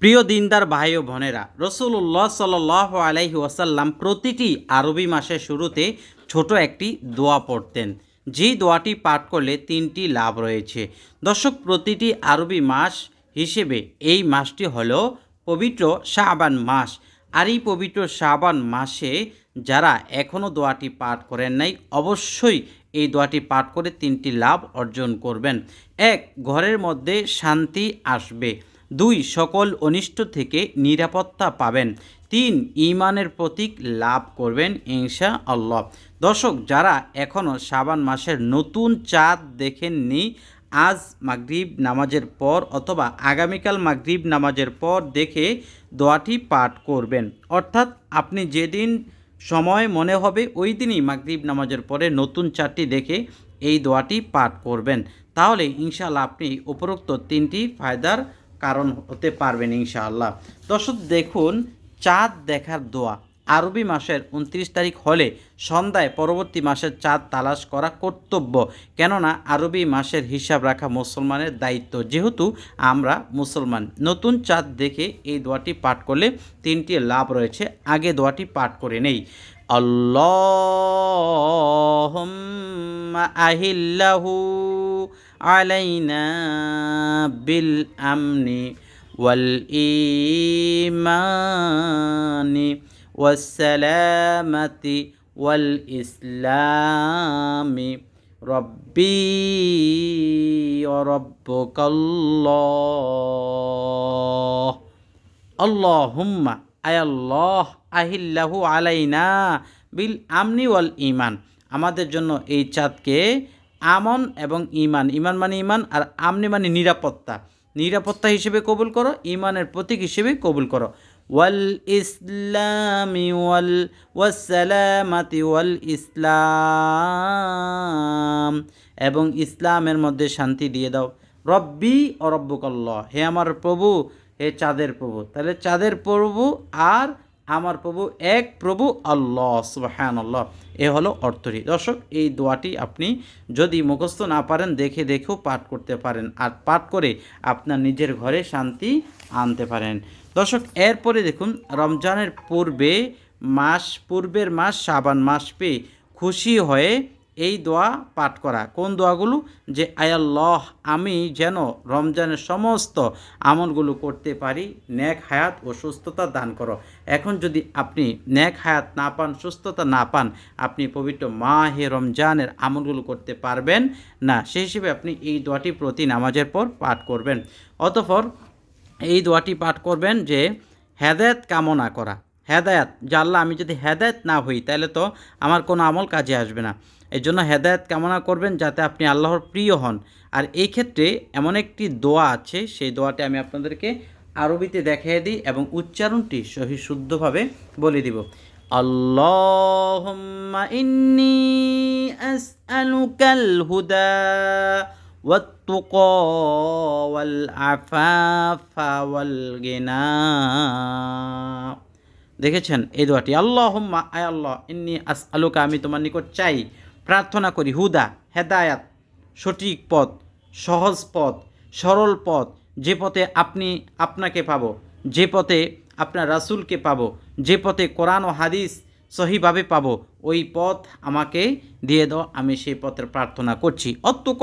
প্রিয় দিনদার ভাই ও বোনেরা রসুল্লাহ সাল আলাইহি ওয়াসাল্লাম প্রতিটি আরবি মাসের শুরুতে ছোট একটি দোয়া পড়তেন। যেই দোয়াটি পাঠ করলে তিনটি লাভ রয়েছে। দর্শক, প্রতিটি আরবি মাস হিসেবে এই মাসটি হলো পবিত্র শাবান মাস। আর এই পবিত্র শাবান মাসে যারা এখনও দোয়াটি পাঠ করেন নাই, অবশ্যই এই দোয়াটি পাঠ করে তিনটি লাভ অর্জন করবেন। এক, ঘরের মধ্যে শান্তি আসবে। দুই, সকল অনিষ্ট থেকে নিরাপত্তা পাবেন। তিন ইমানের প্রতীক লাভ করবেন ইনশা আল্লাহ দর্শক, যারা এখনও শাবান মাসের নতুন চাঁদ দেখেননি, আজ মাগরিব নামাজের পর অথবা আগামীকাল মাগরিব নামাজের পর দেখে দোয়াটি পাঠ করবেন। অর্থাৎ আপনি যেদিন সময় মনে হবে, ওই দিনই মাগরিব নামাজের পরে নতুন চারটি দেখে এই দোয়াটি পাঠ করবেন। তাহলে ইনশাআল্লাহ আপনি উপরোক্ত তিনটি ফায়দার কারণ হতে পারবেন ইনশাআল্লাহ। দর্শক, দেখুন, চাঁদ দেখার দোয়া। আরবি মাসের উনত্রিশ তারিখ হলে সন্ধ্যায় পরবর্তী মাসের চাঁদ তালাশ করা কর্তব্য। কেননা, আরবি মাসের হিসাব রাখা মুসলমানের দায়িত্ব। যেহেতু আমরা মুসলমান, নতুন চাঁদ দেখে এই দোয়াটি পাঠ করলে তিনটি লাভ রয়েছে। আগে দোয়াটি পাঠ করে নেই। আল্লাহ আহিল্লাহু আলাইনা বিল আমনি والإيمان والسلامة والإسلام ربي وربك الله اللهم أي الله আহিল্লাহু আলাইনা বিল আমনি ওয়াল ইমান আমাদের জন্য এই চাঁদকে আমন এবং ইমান ইমান মানে ইমান আর আমনি মানে নিরাপত্তা। নিরাপত্তা হিসেবে কবুল করো ইমানের প্রতীক হিসেবে কবুল করো। ওয়াল ইসলামি ওয়াল ওয়াসালামাতি ওয়াল ইসলাম। এবং ইসলামের মধ্যে শান্তি দিয়ে দাও। রব্বি ও রব্বুকল্লাহ। হে আমার প্রভু, হে চাঁদের প্রভু। তাহলে চাঁদের প্রভু আর আমার প্রভু, এক প্রভু আল্লাহ সুবাহান আল্লাহ এ হলো অর্থটি। দর্শক, এই দোয়াটি আপনি যদি মুখস্থ না পারেন, দেখে দেখেও পাঠ করতে পারেন। আর পাঠ করে আপনার নিজের ঘরে শান্তি আনতে পারেন। দর্শক, এরপরে দেখুন, রমজানের পূর্বে মাস, পূর্বের মাস সাবান মাস পেয়ে খুশি হয়ে এই দোয়া পাঠ করা। কোন দোয়াগুলো? যে আয়াল্লাহ আমি যেন রমজানের সমস্ত আমলগুলো করতে পারি ন্যাক হায়াত ও সুস্থতা দান করো। এখন যদি আপনি ন্যাক হায়াত না পান, সুস্থতা না পান, আপনি পবিত্র মাহে রমজানের আমলগুলো করতে পারবেন না সেই হিসেবে আপনি এই দোয়াটি প্রতি নামাজের পর পাঠ করবেন। অতঃপর এই দোয়াটি পাঠ করবেন যে, হেদায়ত কামনা করা। হেদায়াত জানলা আমি যদি হেদায়ত না হই তাহলে তো আমার কোনো আমল কাজে আসবে না এই জন্য হেদায়ত কামনা করবেন যাতে আপনি আল্লাহর প্রিয় হন আর এই ক্ষেত্রে এমন একটি দোয়া আছে সেই দোয়াটি আমি আপনাদেরকে আরবিতে দেখিয়ে দিই এবং উচ্চারণটি সহি শুদ্ধভাবে বলে দিব আল্লাহুম্মা ইন্নি আসআলুকাল হুদা والتقى والعفاف والغنى দেখেছেন এই দোয়াটি, আল্লাহুম্মা, আয় আল্লাহ, ইন্নি আস আলুকা আমি তোমার নিকট চাই প্রার্থনা করি, হুদা, হেদায়াত, সঠিক পথ, সহজ পথ, সরল পথ, যে পথে আপনি আপনাকে পাবো, যে পথে আপনার রাসুলকে পাবো, যে পথে কোরআন ও হাদিস সহিভাবে পাবো, ওই পথ আমাকে দিয়ে দাও, আমি সেই পথের প্রার্থনা করছি। অত্যুক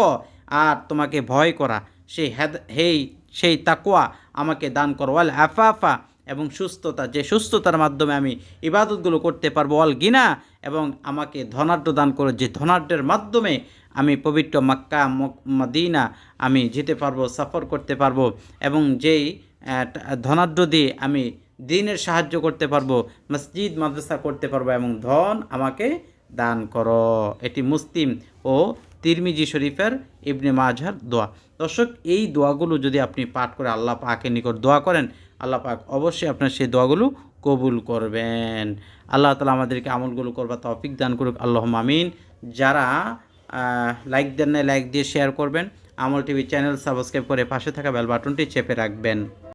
আর তোমাকে ভয় করা সেই হেদ, হেই, সেই তাকুয়া আমাকে দান করো। ওয়াল আফাফা এবং সুস্থতা, যে সুস্থতার মাধ্যমে আমি ইবাদতগুলো করতে পারব অল গিনা এবং আমাকে ধনাঢ্য দান করো, যে ধনাঢ্যের মাধ্যমে আমি পবিত্র মাক্কা মদিনা আমি যেতে পারব, সফর করতে পারব এবং যেই ধনাঢ্য দিয়ে আমি দিনের সাহায্য করতে পারব, মসজিদ, মাদ্রাসা করতে পারব এবং ধন আমাকে দান করো। এটি মুসলিম ও তিরমিজি শরীফের ইবনে মাঝার দোয়া। দর্শক, এই দোয়াগুলো যদি আপনি পাঠ করে আল্লাহ পাকের নিকট দোয়া করেন আল্লাহ পাক অবশ্যই আপনার সেই দোয়াগুলো কবুল করবেন। আল্লাহ তালা আমাদেরকে আমলগুলো করবার তফিক দান করুক। আল্লাহ মামিন যারা লাইক দেন না লাইক দিয়ে শেয়ার করবেন। আমল টিভি চ্যানেল সাবস্ক্রাইব করে পাশে থাকা বেল বাটনটি চেপে রাখবেন।